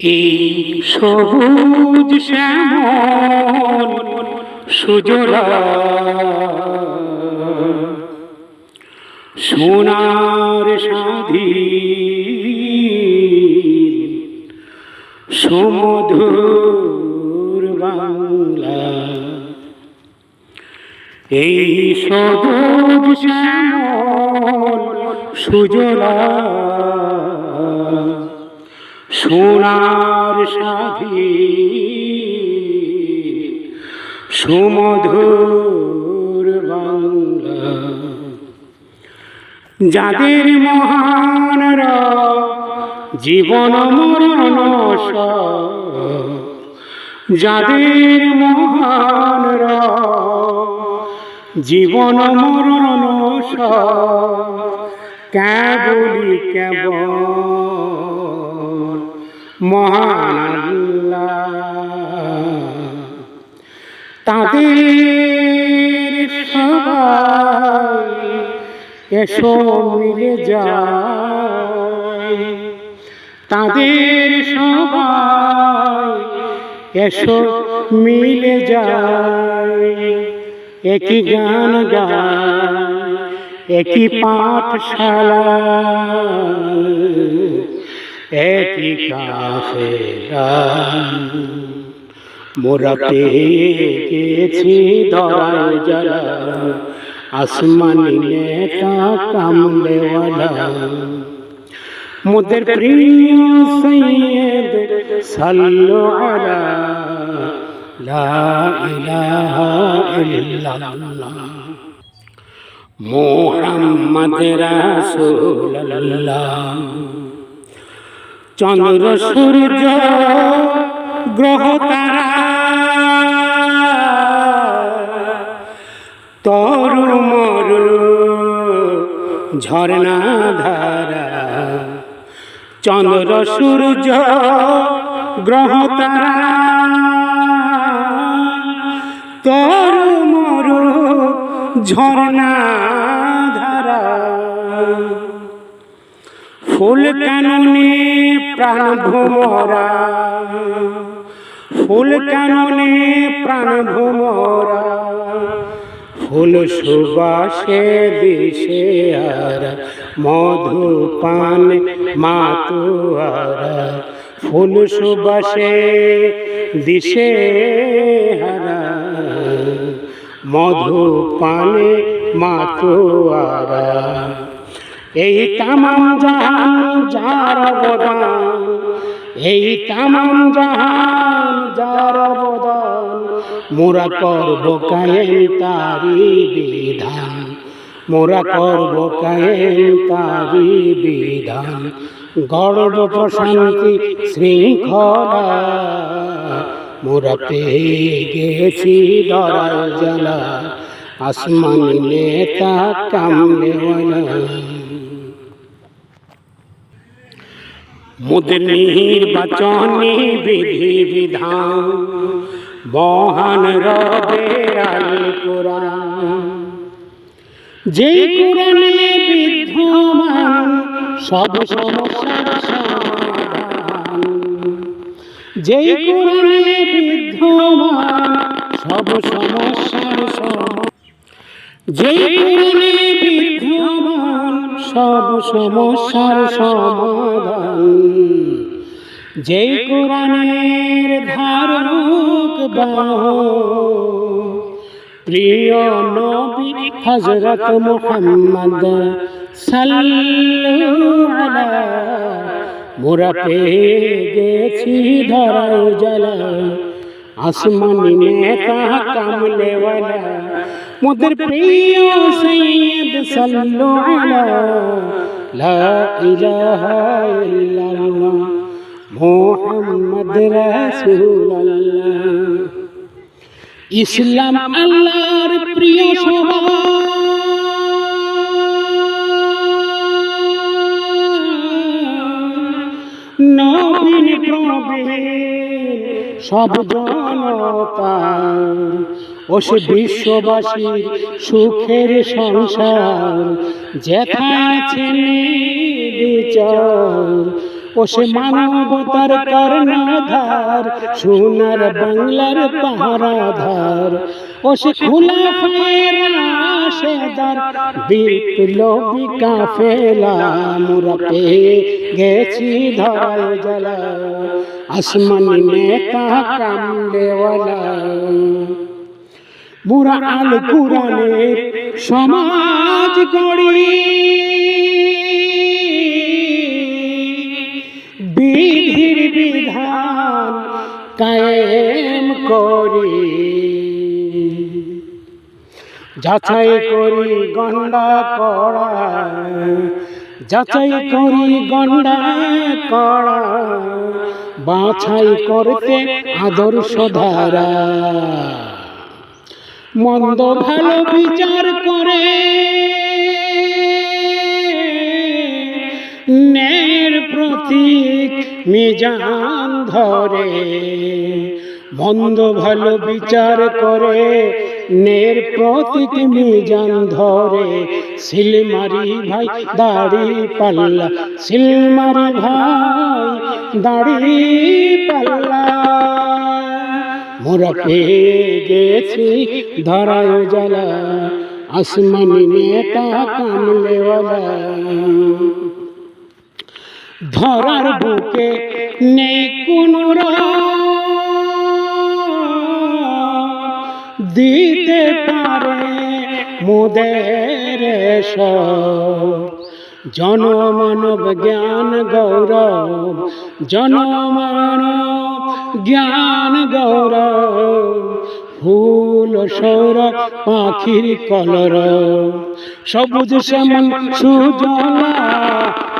এই সবুজ শ্যামল সুজলা সোনার সাধী সুমধুর বাংলা। এই সবুজ শ্যামল সুজলা সোনার সাধী সুমধুর বাংলা। যাদের মহান জীবন মরণ যাদের মহান জীবন মরণ কেবলি কেবল মহান। তাদের এসো মিলে যায় তাদের সবাই এসো মিলে যায় একই গান গায় একই পাঠশালা একই কাফেলা মোরা পেয়ে গেছি ধরায় জ্বালা, আসমানি নেতা কামলেওয়ালা। মোদের প্রিয় সৈয়দ সাল্লু আলা, লা ইলাহা ইল্লাল্লাহ। মোহাম্মদ রাসূলুল্লাহ। চন্দ্র সূর্য গ্রহ তারা। তরু। মরু ঝর্ণা ধারা। চন্দ্র সূর্য গ্রহ তারা। তরু। মরু ঝর্ণা ফুল কাননে প্রাণ ভোমরা ফুল কাননে প্রাণ ভোমরা ফুল সুবাসে দিশে আর মধু পান মাতুয়ারা। ফুল সুবাসে দিশে হারা মধু পানে মাতুয়ারা। এই জাহান যার অবদান, এই জাহান যার অবদান, মোরা করব কায়েম তারি বিধান, মোরা করব কায়েম তারি বিধান, গর্ব প্রশান্তি শৃঙ্খলা, মোরা পেয়ে গেছি দরাল আসমানি নেতা কামলেওয়ালা মোদের নির্বাচনী বিধি বিধান মহান রবের কোরআন। যে কোরআনে বিদ্যমান, সব সমস্যার সমাধান। যে কোরআনে বিদ্যমান, সব সমস্যার সমাধান। যে কোরআনে সব সমস্যার সমাধান। যে কোরআনের ধারক বাহ, প্রিয় নবী হযরত মুহাম্মদ সাল্লাল্লাহু আলা মোরা পেয়ে গেছি ধরায় জ্বালা আসমানি নেতা কামলেওয়ালা মোদের প্রিয় সৈয়দ সাল্লু আলা লা ইলাহা ইল্লাল্লাহ মুহাম্মদ রাসূলুল্লাহ। ইসলাম আল্লাহর প্রিয় সভা নবীন প্রবীণ সব জনতা ও সে বিশ্ববাসীর সুখের সংসার। যেথা আছেন বিচার ও সে মানবতার কর্ণধার সোনার বাংলার পাহারাধার। ও সে খোলা ফায়ের রাশেদার বিপ্লবী কাফেলা মোরা পেয়ে গেছি ধরায় জ্বালা। আসমানি নেতা কামলেওয়ালা। মোরা আল সমাজ গড়ি। বিধির বিধান কায়েম করি। যাচাই করি গন্ডা করা যাচাই করি গন্ডা করা বাছাই করতে আদর্শ ধারা। মন্দ ভালো বিচার করে ন্যায়ের প্রতীক মিজান ধরে। মন্দ ভালো বিচার করে নের প্রতীক মিজান ধরে। সিলমারি ভাই দাড়ি পাল্লা সিলমারি ভাই দাড়ি পাল্লা। মোরা পেয়ে গেছি ধরায় জ্বালা, আসমানি নেতা ধরার বুকে নেই কোন দিতে পারে মোদের জনমানব জ্ঞান গৌরব, জনমানব জ্ঞান গৌরব। সৌর পাখির কলর। সবুজ শ্যামল সুজলা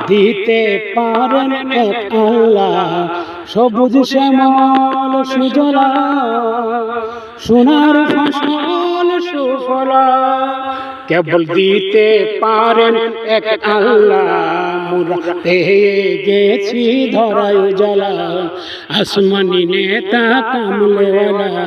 দিতে পারেন এক আল্লাহ সবুজ শ্যামল সুজলা, সোনার ফসল সুফলা। কেবল দিতে পারেন এক আল্লাহ মুরা পেয়ে গেছি ধরায় জ্বালা, আসমানি নেতা কামলেওয়ালা।